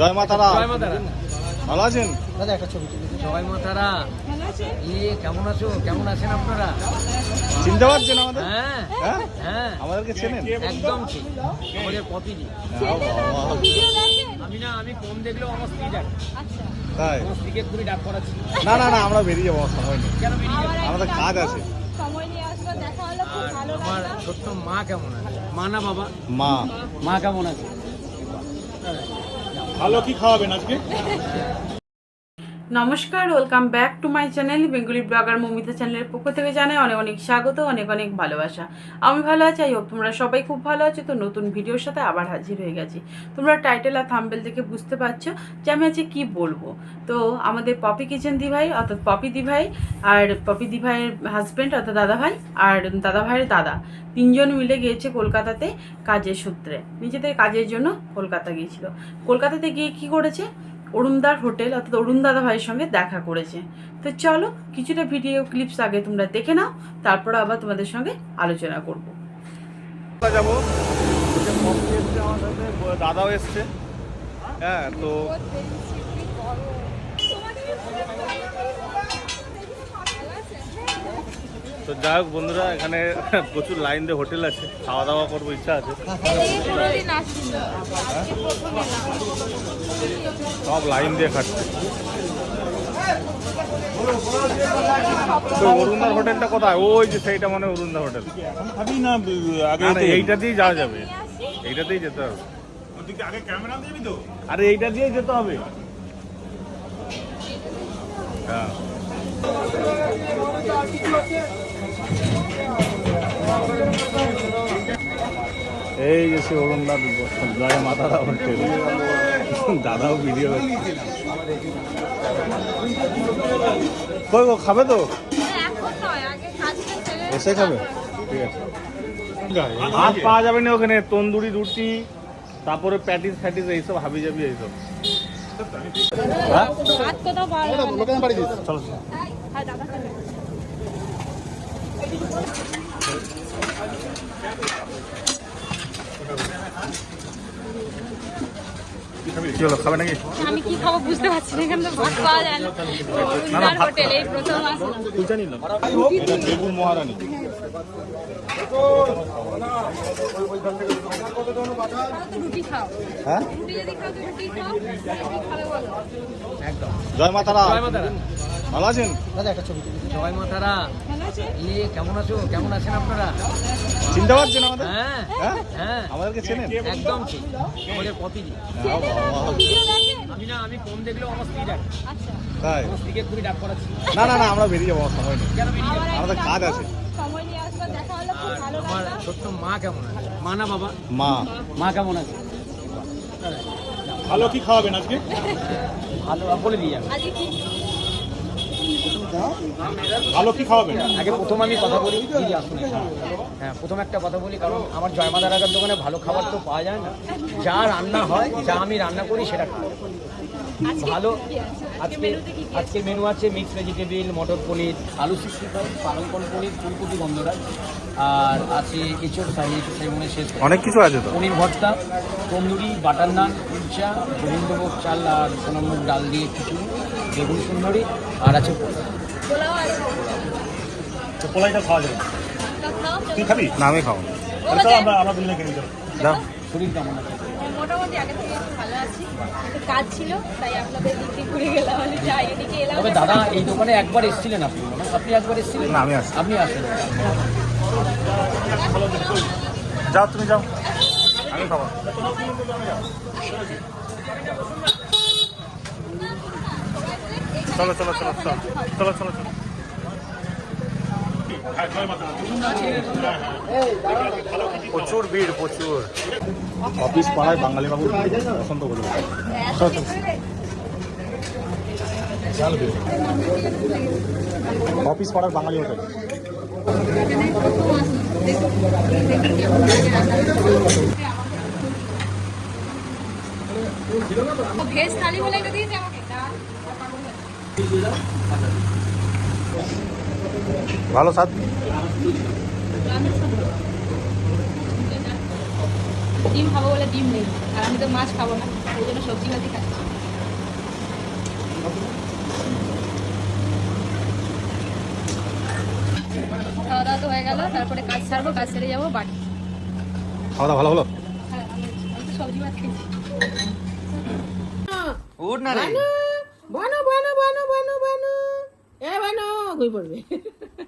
জয় মা তারা। জয় মা তারা। ভালো আছেন? দাদা একটা ছবি জয় মা তারা। এ কেমন আছো? কেমন আছেন আপনারা? চিনতে পারছেন আমাদের? হ্যাঁ হ্যাঁ? হ্যাঁ। আমাদেরকে চেনেন? একদম ঠিক। আমাদের পপিদি হ্যাঁ, আমি না আমি ফোন দেখলেও আমার স্ত্রী ডাক তাই? আমার স্ত্রীকে এক্ষুনি ডাক করাচ্ছি। না না না আমরা বেরিয়ে যাব সময় নেই। কেন বেরিয়ে যাবে? আমাদের কাজ আছে। আমার ছোট্ট মা কেমন আছে? মা না বাবা? মা। মা কেমন আছে? ভালো কি খাওয়াবেন আজকে? নমস্কার welcome back to my channel Bengali blogger Momita চ্যানেলের পক্ষ থেকে জানাই অনেক অনেক স্বাগত, অনেক অনেক ভালোবাসা। আমি ভালো আছি আই হোপ তোমরা সবাই খুব ভালো আছো, তো নতুন ভিডিওর সাথে আবার হাজির হয়ে গেছি। তোমরা টাইটেল আর থাম্বেল দেখে বুঝতে পারছ যে আমি আজকে কী বলব। তো আমাদের পপি কিচেন দিভাই, অর্থাৎ পপি দিভাই, আর পপি দিভাইয়ের হাজব্যান্ড অর্থাৎ দাদাভাই, আর দাদাভাইয়ের দাদা। তিনজন মিলে গিয়েছে কলকাতাতে কাজের সূত্রে। নিজেদের কাজের জন্য কলকাতা গিয়েছিল। কলকাতাতে গিয়ে কি করেছে? অরুণদার হোটেল অর্থাৎ অরুণ দাদা ভাইয়ের সঙ্গে দেখা করেছে। তো চলো কিছুটা ভিডিও ক্লিপস আগে তোমরা দেখে নাও তারপর আবার তোমাদের সঙ্গে আলোচনা করব। যাব। দাদাও এসছে। হ্যাঁ তো তো যাই হোক বন্ধুরা এখানে প্রচুর লাইন দিয়ে হোটেল আছে। খাওয়া দাওয়া করব ইচ্ছা আছে। সব লাইন দিয়ে খাচ্ছে। তো অরুণদার হোটেলটা কোথায়? ওই যে সেইটা মানে অরুণদা হোটেল। না আগে না, না, এইটা দিয়েই যাওয়া যাবে। এইটাতেই যেতে হবে। আরে এইটা দিয়েই যেতে হবে। হ্যাঁ। এই যে সে অরুণ দাদু জয় মাতারা হোটেল দাদাও ভিডিও কই গো খাবে তো? এসে খাবে? ঠিক আছে। ভাত পাওয়া যাবে না ওখানে তন্দুরি রুটি তারপরে প্যাটিস ফ্যাটিস এইসব হাবি জাবি এইসব। হ্যাঁ? যাবে চলো। হ্যাঁ দাদা কি হলো খাবে নাকি? আমি কি খাব বুঝতে পারছি না এখানে ভাত পাওয়া যায় না। না, না, ভাত হোটেল প্রথম আসলাম কুলচা নিলাম এটা বেগুন মহারানী। তো রুটি খাও হ্যাঁ জয় মা তারা জয় মা তারা ভালো আছেন? দাদা একটা ছবি জয় মা ভালো এ কেমন আছো? কেমন আছেন আপনারা? চিনতে পারছেন আমাদের? হ্যাঁ হ্যাঁ? হ্যাঁ। আমাদেরকে চেনেন? একদম ঠিক। আমাদের হ্যাঁ, আমি না আমি ফোন দেখলেও আমার স্ত্রী ডাক আচ্ছা। তাই? আমার স্ত্রীকে এক্ষুনি ডাক করাচ্ছি। না না না আমরা বেরিয়ে যাব সময় নেই। কেন বেরিয়ে যাবে? আমাদের কাজ আছে। সময় নিয়ে আসলো দেখা হলো খুব ভালো আমার ছোট্ট মা কেমন আছে? মা না বাবা? মা। মা কেমন আছে? ভালো কি খাওয়াবেন আজকে? ভালো বলে দিয়ে যাবে। আজকে ভালো কি খাওয়াবেন? আগে প্রথম আমি কথা বলি দিদি আসুন হ্যাঁ প্রথম একটা কথা বলি কারণ আমার জয়মা দারাগার দোকানে ভালো খাবার তো পাওয়া যায় না। যা রান্না হয় যা আমি রান্না করি সেটা ভালো আজকে আজকে মেনু আছে মিক্সড ভেজিটেবিল মটর পনির আলু সিক্সটি ফাইভ পালংকন পনির ফুলকপি গন্ধরাজ আর আছে এঁচড় ফ্রাই এঁচড় ফ্রাই মনে শেষ অনেক কিছু আছে তো? পনির ভর্তা তন্দুরি বাটার নান কুলচা গোবিন্দভোগ চাল আর সোনামুখ ডাল দিয়ে খিচুড়ি বেগুন সুন্দরী আর আছে পোলাইটা খাওয়া যাবে। তুই খাবি? না আমি খাব তাহলে চল আমরা আমরা দুজনে কিনে যাব দাও শরীর কেমন আছে? মোটামুটি আগে থেকে ভালো আছি। কাজ ছিল তাই আপনাদের দিক ঘুরে গেলাম আমি যাই এদিকে এলাম। তবে দাদা এই দোকানে একবার এসেছিলেন আপনি আপনি একবার এসেছিলেন? না, আমি আসিনি। আপনি আসেন যাও তুমি যাও। আমি খাব। চলো চলো চলো চলো চলো চলো চলো। প্রচুর ভিড় প্রচুর। অফিস পাড়ায় বাঙালি বাবু চলো চলো। অফিস পাড়ার বাঙালি হোটেল। ভেজ থালি বলে দিয়েছে আমাকে। ভালো স্বাদ ডিম খাব বলে ডিম নেই আর আমি তো মাছ খাব না ওই জন্য সবজি ভাজি খাচ্ছি। খাওয়া দাওয়া তো হয়ে গেল তারপরে কাজ ছাড়বো কাজ সেরে যাব বাড়ি। খাওয়া দাওয়া ভালো হলো? হ্যাঁ আমি আমি তো সবজি ভাত খেয়েছি। বানো বানো বানো বানো বানো। এ বানো ঘুই পড়বে।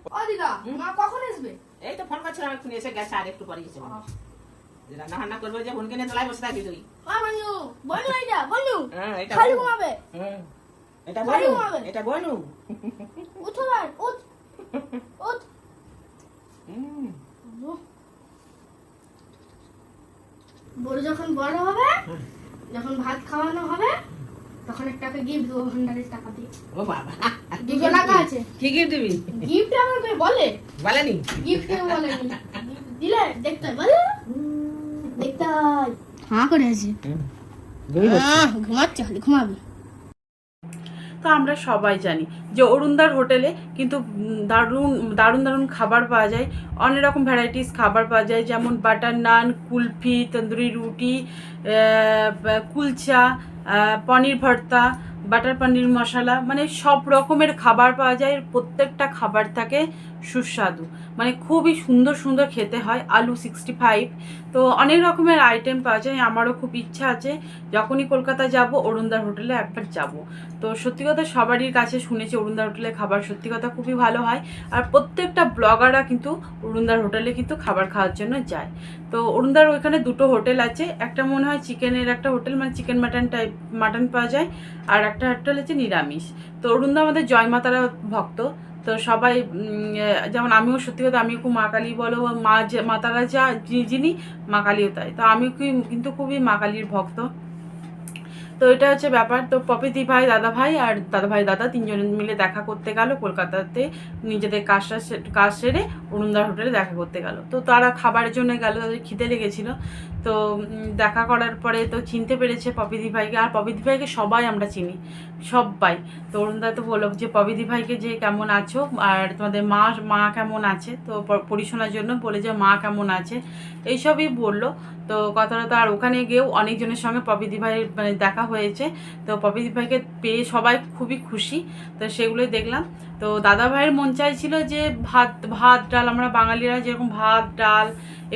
ও দিদা মা কখন আসবে? এই তো ফোন করছিলাম এক্ষুনি এসে গেছে আর একটু পরে এসে রান্না হান্না করবে যে বোনকে নিয়ে তোলাই বসে থাকি তুই। এটা হ্যাঁ এটা খালি ঘুমাবে? হুম। এটা খালি এটা বনু উঠো ভাই উঠ। উঠ। হুম। বড় যখন বড় হবে যখন ভাত খাওয়ানো হবে তখন একটা গিফট দেবো ভান্ডারের টাকা দিয়ে। ও বাবা। দুশো টাকা আছে। কি গিফট দিবি গিফট আমাকে বলে? বলেনি? গিফট কেউ বলেনি। দিলে দেখতে বলে? দেখতে হ্যাঁ। করে আছে। ঘুমাচ্ছে খালি ঘুমাবি। তো আমরা সবাই জানি যে অরুণদার হোটেলে কিন্তু দারুণ দারুণ দারুণ খাবার পাওয়া যায়। অনেক রকম ভ্যারাইটিস খাবার পাওয়া যায় যেমন বাটার নান কুলফি তন্দুরি রুটি কুলচা পনির ভর্তা বাটার পনির মশলা মানে সব রকমের খাবার পাওয়া যায় প্রত্যেকটা খাবার থাকে। সুস্বাদু। মানে খুবই সুন্দর সুন্দর খেতে হয় আলু সিক্সটি ফাইভ তো অনেক রকমের আইটেম পাওয়া যায়, আমারও খুব ইচ্ছা আছে। যখনই কলকাতা যাব, অরুণদার হোটেলে একবার যাব। তো সত্যি কথা সবারই কাছে শুনেছি অরুণদার হোটেলে খাবার সত্যি কথা খুবই ভালো হয়। আর প্রত্যেকটা ব্লগাররা কিন্তু অরুণদার হোটেলে কিন্তু খাবার খাওয়ার জন্য যায়। তো অরুণদার ওইখানে দুটো হোটেল আছে, একটা মনে হয় চিকেনের একটা হোটেল মানে চিকেন মাটন টাইপ মাটন পাওয়া যায়, আর একটা হোটেল আছে নিরামিষ। তো অরুণদা আমাদের জয়মাতারা ভক্ত। তো সবাই যেমন আমিও সত্যি কথা, আমিও খুব মা কালী বলো মা যে, মাতারা যা যিনি, মা কালীও তাই। তো আমি কিন্তু খুবই মা কালীর ভক্ত। তো এটা হচ্ছে ব্যাপার। তো পপিতি ভাই, দাদা ভাই আর দাদা ভাই, দাদা তিনজন মিলে দেখা করতে গেল। কলকাতাতে নিজেদের কাজটা কাজ সেরে অরুণদার হোটেলে দেখা করতে গেল। তো তারা খাবারের জন্য গেল, তাদের খিদে লেগেছিল। তো দেখা করার পরে তো চিনতে পেরেছে পপিদি ভাইকে। আর পপিদি ভাইকে সবাই আমরা চিনি সবাই তো অরুণদা তো বলল যে পপিদি ভাইকে যে কেমন আছো? আর তোমাদের মা মা কেমন আছে? তো পরিশোনার জন্য বলে যে, মা কেমন আছে? এইসবই বলল। তো কথাটা তো আর ওখানে গিয়েও অনেকজনের সঙ্গে পপিদি ভাইয়ের মানে দেখা হয়েছে। তো পপিদি ভাইকে পেয়ে সবাই খুবই খুশি। তো সেগুলোই দেখলাম। তো দাদা ভাইয়ের মন চাইছিল যে ভাত ভাত ডাল, আমরা বাঙালিরা যেরকম ভাত, ডাল,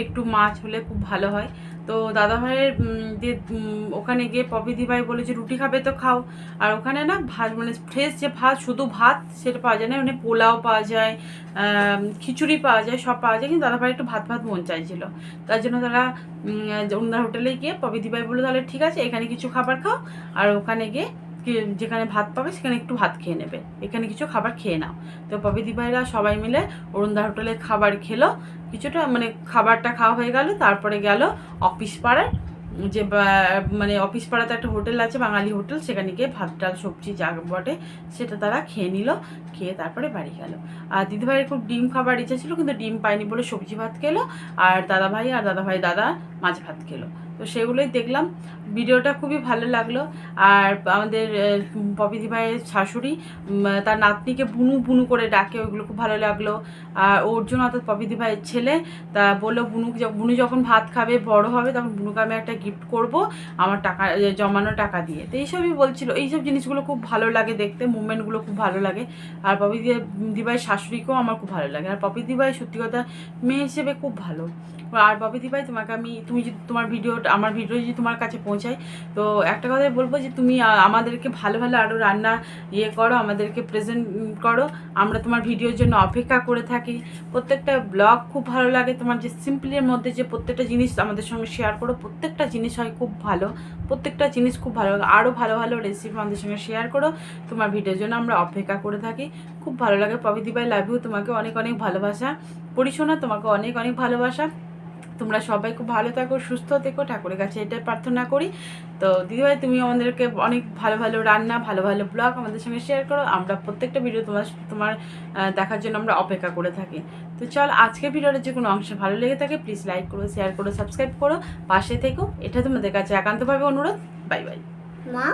একটু মাছ হলে খুব ভালো হয়। তো দাদা ভাইয়ের উম, দিয়ে উম, ওখানে গিয়ে পপিদি ভাই বলে যে রুটি খাবে তো খাও। আর ওখানে না ভাত মানে ফ্রেশ যে ভাত শুধু ভাত সেটা পাওয়া যায় না মানে পোলাও পাওয়া যায় খিচুড়ি পাওয়া যায় সব পাওয়া যায় কিন্তু দাদাভাই একটু ভাত ভাত মন চাইছিল। তার জন্য তারা ওনার হোটেলে গিয়ে পপিদি ভাই বলে তাহলে ঠিক আছে এখানে কিছু খাবার খাও। আর ওখানে গিয়ে যেখানে ভাত পাবে সেখানে একটু ভাত খেয়ে নেবে। এখানে কিছু খাবার খেয়ে নাও। তো পবিদি ভাইরা সবাই মিলে অরুণদা হোটেলে খাবার খেলো। কিছুটা মানে খাবারটা খাওয়া হয়ে গেল, তারপরে গেল অফিস পাড়ায়। যে মানে অফিস পাড়াতে একটা হোটেল আছে, বাঙালি হোটেল, সেখানে গিয়ে ভাত, ডাল, সবজি যা বটে সেটা তারা খেয়ে নিল, খেয়ে তারপরে বাড়ি গেল। আর দিদিভাইয়ের খুব ডিম খাবার ইচ্ছা ছিল, কিন্তু ডিম পায়নি বলে সবজি ভাত খেলো। আর দাদা ভাই আর দাদা ভাই দাদা মাছ ভাত খেলো। তো সেগুলোই দেখলাম। ভিডিওটা খুবই ভালো লাগল। আর আমাদের পপিদি ভাইয়ের শাশুড়ি তার নাতনিকে বুনু বুনু করে ডাকে, ওইগুলো খুব ভালো লাগল। আর ওর জন্য অর্থাৎ পপিদি ভাইয়ের ছেলে, তা বলল, বুনু বুনু যখন ভাত খাবে, বড় হবে, তখন বুনুকে আমি একটা গিফট করব, আমার টাকা জমানো টাকা দিয়ে। তো এইসবই বলছিল। এইসব জিনিসগুলো খুব ভালো লাগে দেখতে, মুভমেন্টগুলো খুব ভালো লাগে। আর পপি দিভাই শাশুড়িকেও আমার খুব ভালো লাগে। আর পপি দিভাই সত্যি কথা, মেয়ে হিসেবে খুব ভালো। আর পপি দিভাই তোমাকে আমি, তুমি তোমার ভিডিওটা আমার ভিডিও যদি তোমার কাছে পৌঁছায়, তো একটা কথাই বলব যে তুমি আমাদেরকে ভালো ভালো আরও রান্না ইয়ে করো, আমাদেরকে প্রেজেন্ট করো। আমরা তোমার ভিডিওর জন্য অপেক্ষা করে থাকি। প্রত্যেকটা ব্লগ খুব ভালো লাগে। তোমার যে সিম্পলের মধ্যে যে প্রত্যেকটা জিনিস আমাদের সঙ্গে শেয়ার করো, প্রত্যেকটা জিনিস হয় খুব ভালো। প্রত্যেকটা জিনিস খুব ভালো লাগে। আরও ভালো ভালো রেসিপি আমাদের সঙ্গে শেয়ার করো। তোমার ভিডিওর জন্য আমরা অপেক্ষা করে থাকি। খুব ভালো লাগে। পবিদি ভাই লাভ ইউ তোমাকে অনেক অনেক ভালোবাসা। পরিশোনা তোমাকে অনেক অনেক ভালোবাসা। তোমরা সবাই খুব ভালো থাকো, সুস্থ থেকো, ঠাকুরের কাছে এটাই প্রার্থনা করি। তো দিদিভাই, তুমি আমাদেরকে অনেক ভালো ভালো রান্না, ভালো ভালো ব্লগ আমাদের সঙ্গে শেয়ার করো। আমরা প্রত্যেকটা ভিডিও তোমার তোমার দেখার জন্য আমরা অপেক্ষা করে থাকি। তো চল আজকে ভিডিওটা যে কোনো অংশ ভালো লেগে থাকে প্লিজ লাইক করো শেয়ার করো সাবস্ক্রাইব করো। পাশে থেকো। এটা তোমাদের কাছে একান্তভাবে অনুরোধ। বাই বাই মা?